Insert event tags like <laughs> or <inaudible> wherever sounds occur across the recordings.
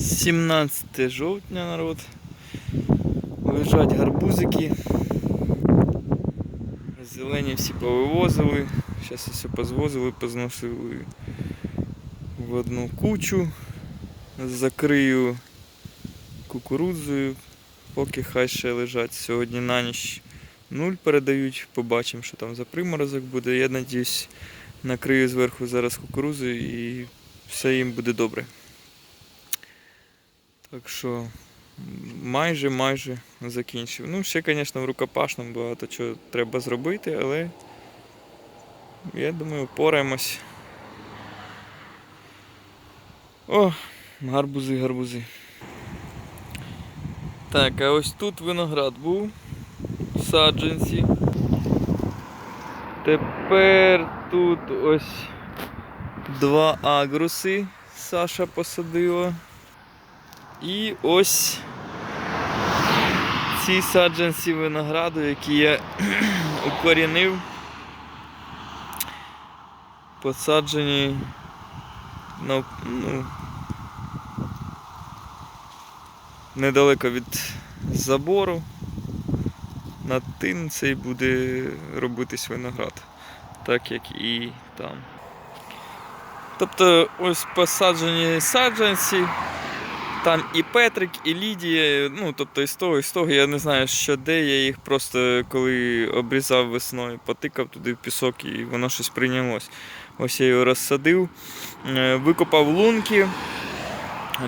17 жовтня народ. Лежать гарбузики. Зелені всі повивозили. Зараз все позвозили, позносили в одну кучу. Закрию кукурудзою, поки хай ще лежать. Сьогодні на ніч нуль передають, побачимо, що там за приморозок буде. Я надіюсь, накрию зверху зараз кукурудзою і все їм буде добре. Так що майже майже закінчив. Ну, ще, звісно, в рукопашному багато чого треба зробити, але я думаю, впораємось. О, гарбузи, гарбузи. Так, а ось тут виноград був. Саджанці. Тепер тут ось два агруси Саша посадила. І ось ці саджанці винограду, які я <clears throat> укорінив, посаджені на, ну, недалеко від забору. На тин цей буде робитись виноград, так як і там. Тобто ось посаджені саджанці, там і Петрик, і Лідія. Ну, тобто і з того, і з того. Я не знаю, що де. Я їх просто коли обрізав весною, потикав туди в пісок і воно щось прийнялось. Ось я його розсадив, е, викопав лунки,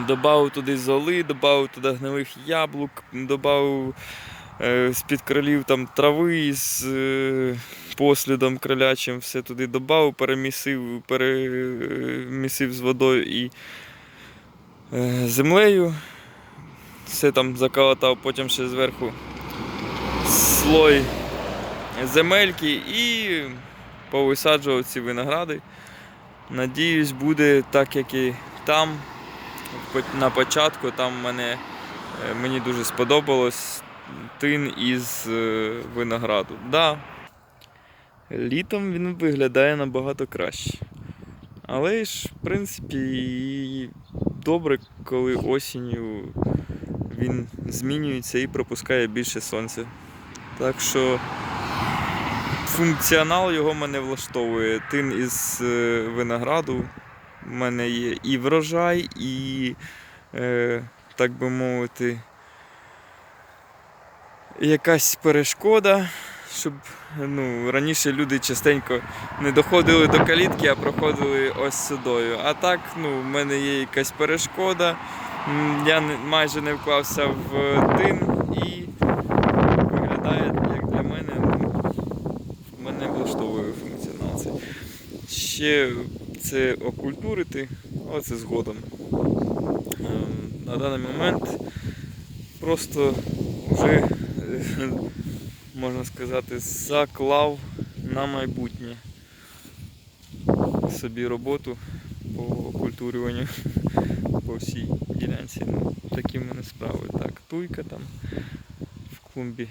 додав туди золи, додав туди гнилих яблук, додав е, з-під кролів там трави з е, послідом кролячим, все туди додав, перемісив, перемісив з водою і землею. Все там заколотав, потім ще зверху слой земельки і повисаджував ці виногради. Надіюсь, буде так, як і там. На початку там мене, е, мені дуже сподобалось тин із е, винограду. Да, літом він виглядає набагато краще. Але ж, в принципі, добре, коли осінню він змінюється і пропускає більше сонця. Так що функціонал його мене влаштовує. Тин із е, винограду. У мене є і врожай, і, е, так би мовити, якась перешкода, щоб ну, раніше люди частенько не доходили до калітки, а проходили ось сюдою. А так, ну, в мене є якась перешкода. Я майже не вклався в тин і виглядає, як для мене, ну, мене влаштовує функціонал. Ще це окультурити, але це згодом. Ем, На даний момент просто вже, е, можна сказати, заклав на майбутнє собі роботу по окультурюванню <laughs> по всій ділянці. Ну, такі в мене справи. Так, туйка там в клумбі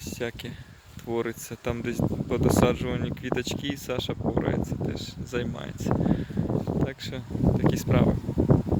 всяке твориться. Там десь подосаджувані квіточки, Саша порається, теж займається. Так що такі справи.